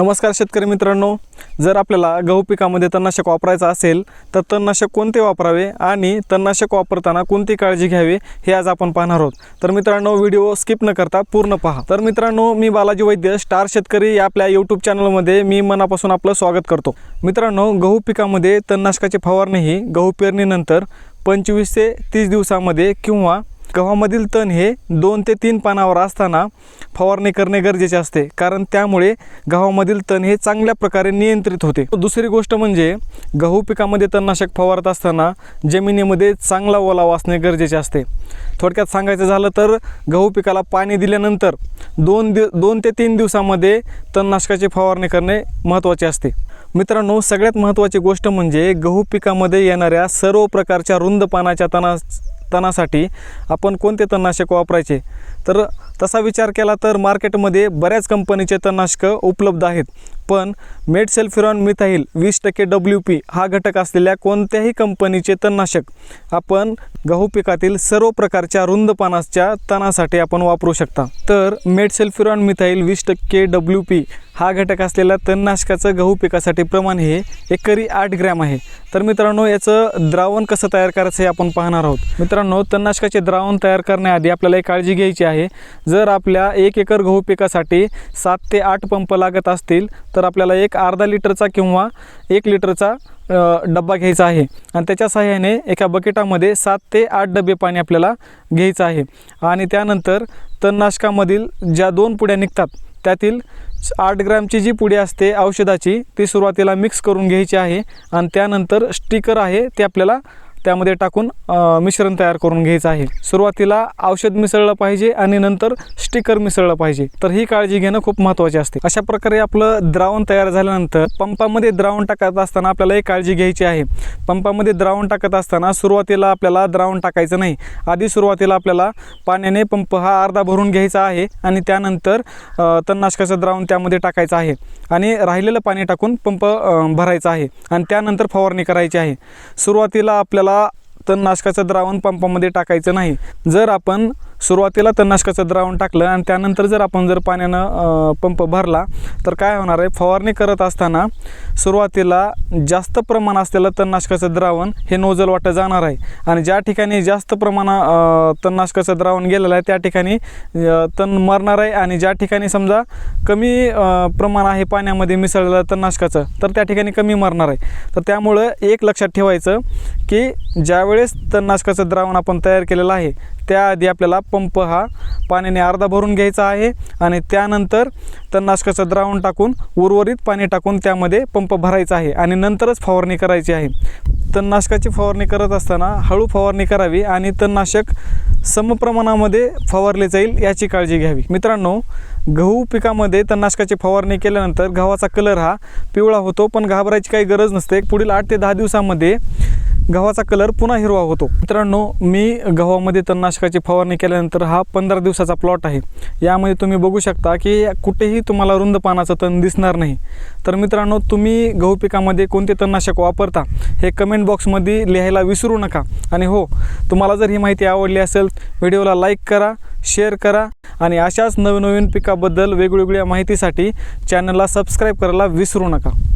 नमस्कार शेतकरी मित्रांनो. जर आपल्याला गहू पिकामध्ये तणनाशक वापरायचं असेल तर तणनाशक कोणते वापरावे आणि तणनाशक वापरताना कोणती काळजी घ्यावी हे आज आपण पाहणार आहोत. तर मित्रांनो व्हिडिओ स्किप न करता पूर्ण पहा. तर मित्रांनो मी बालाजी वैद्य स्टार शेतकरी या आपल्या यूट्यूब चॅनलमध्ये मी मनापासून आपलं स्वागत करतो. मित्रांनो गहू पिकामध्ये तणनाशकाची फवारणी ही गहू पेरणीनंतर पंचवीस ते तीस दिवसामध्ये किंवा गव्हामधील तण हे दोन ते तीन पानावर असताना फवारणी करणे गरजेचे असते. कारण त्यामुळे गव्हामधील तण हे चांगल्या प्रकारे नियंत्रित होते. दुसरी गोष्ट म्हणजे गहू पिकामध्ये तणनाशक फवारत असताना जमिनीमध्ये चांगला ओलावा असणे गरजेचे असते. थोडक्यात सांगायचं झालं तर गहू पिकाला पाणी दिल्यानंतर दोन दिव दोन ते तीन दिवसामध्ये तणनाशकाची फवारणी करणे महत्त्वाचे असते. मित्रांनो सगळ्यात महत्त्वाची गोष्ट म्हणजे गहू पिकामध्ये येणाऱ्या सर्व प्रकारच्या रुंद पानाच्या तणा तणासाठी आपण कोणते तणनाशक वापरायचे? तर तसा विचार केला तर मार्केटमध्ये बऱ्याच कंपनीचे तणनाशकं उपलब्ध आहेत. पण मेडसेल्फिरॉन मिथाईल वीस टक्के डब्ल्यू पी हा घटक असलेल्या कोणत्याही कंपनीचे तणनाशक. आपण गहू पिकातील सर्व प्रकारच्या रुंद पानाच्या तणासाठी आपण वापरू शकता. तर मेडसेल्फिरॉन मिथाईल वीस टक्के डब्ल्यू पी हा घटक असलेल्या तणनाशकाचं गहू पिकासाठी प्रमाण हे एकरी आठ ग्रॅम आहे. तर मित्रांनो याचं द्रावण कसं तयार करायचं हे आपण पाहणार आहोत. मित्रांनो तणनाशकाचे द्रावण तयार करण्याआधी आपल्याला एक काळजी घ्यायची आहे. जर आपल्या एक एकर गहू पिकासाठी सात ते आठ पंप लागत असतील तर तर आपल्याला एक अर्धा लिटरचा किंवा एक लिटरचा डब्बा घ्यायचा आहे. आणि त्याच्या सहाय्याने एका बकेटामध्ये सात ते आठ डबे पाणी आपल्याला घ्यायचं आहे. आणि त्यानंतर तणनाशकामधील ज्या दोन पुड्या निघतात त्यातील आठ ग्रॅमची जी पुडी असते औषधाची ती सुरुवातीला मिक्स करून घ्यायची आहे. आणि त्यानंतर स्टिकर आहे ते आपल्याला त्यामध्ये टाकून मिश्रण तयार करून घ्यायचं आहे. सुरुवातीला औषध मिसळलं पाहिजे आणि नंतर स्टिकर मिसळलं पाहिजे. तर ही काळजी घेणं खूप महत्त्वाचे असते. अशा प्रकारे आपलं द्रावण तयार झाल्यानंतर पंपामध्ये द्रावण टाकत असताना आपल्याला एक काळजी घ्यायची आहे. पंपामध्ये द्रावण टाकत असताना सुरुवातीला आपल्याला द्रावण टाकायचं नाही. आधी सुरुवातीला आपल्याला पाण्याने पंप हा अर्धा भरून घ्यायचा आहे आणि त्यानंतर तणनाशकाचं द्रावण त्यामध्ये टाकायचं आहे आणि राहिलेलं पाणी टाकून पंप भरायचा आहे आणि त्यानंतर फवारणी करायची आहे. सुरुवातीला आपल्याला तणनाशकाचं द्रावण पंपामध्ये टाकायचं नाही. जर आपण सुरुवातीला तणनाशकाचं द्रावण टाकलं आणि त्यानंतर जर आपण जर पाण्यानं पंप भरला तर काय होणार आहे? फवारणी करत असताना सुरुवातीला जास्त प्रमाण असलेलं तणनाशकाचं द्रावण हे नोजल वाटं जाणार आहे. आणि ज्या ठिकाणी जास्त प्रमाणा तणनाशकाचं द्रावण गेलेलं आहे त्या ठिकाणी तण मरणार आहे आणि ज्या ठिकाणी समजा कमी प्रमाण आहे पाण्यामध्ये मिसळलेलं तणनाशकाचं तर त्या ठिकाणी कमी मरणार आहे. तर त्यामुळं एक लक्षात ठेवायचं की ज्यावेळेस तणनाशकाचं द्रावण आपण तयार केलेलं आहे त्याआधी आपल्याला पंप हा पाण्याने अर्धा भरून घ्यायचा आहे आणि त्यानंतर तणनाशकाचं द्रावण टाकून उर्वरित पाणी टाकून त्यामध्ये पंप भरायचा आहे आणि नंतरच फवारणी करायची आहे. तणनाशकाची फवारणी करत असताना हळू फवारणी करावी आणि तणनाशक समप्रमाणामध्ये फवारले जाईल याची काळजी घ्यावी. मित्रांनो गहू पिकामध्ये तणनाशकाची फवारणी केल्यानंतर गव्हाचा कलर हा पिवळा होतो पण घाबरायची काही गरज नसते. पुढील आठ ते दहा दिवसामध्ये गव्हाचा कलर पुन्हा हिरवा होतो. मित्रांनो मी गव्हामध्ये तणनाशकाची फवारणी केल्यानंतर हा पंधरा दिवसाचा प्लॉट आहे. यामध्ये तुम्ही बघू शकता की कुठेही तुम्हाला रुंद पानाचं तण दिसणार नाही. तर मित्रांनो तुम्ही गहू पिकामध्ये कोणते तणनाशक वापरता हे कमेंट बॉक्समध्ये लिहायला विसरू नका. आणि हो तुम्हाला जर ही माहिती आवडली असेल व्हिडिओला लाईक करा शेअर करा आणि अशाच नवीन नवीन पिकाबद्दल वेगवेगळ्या माहितीसाठी चॅनलला सबस्क्राईब करायला विसरू नका.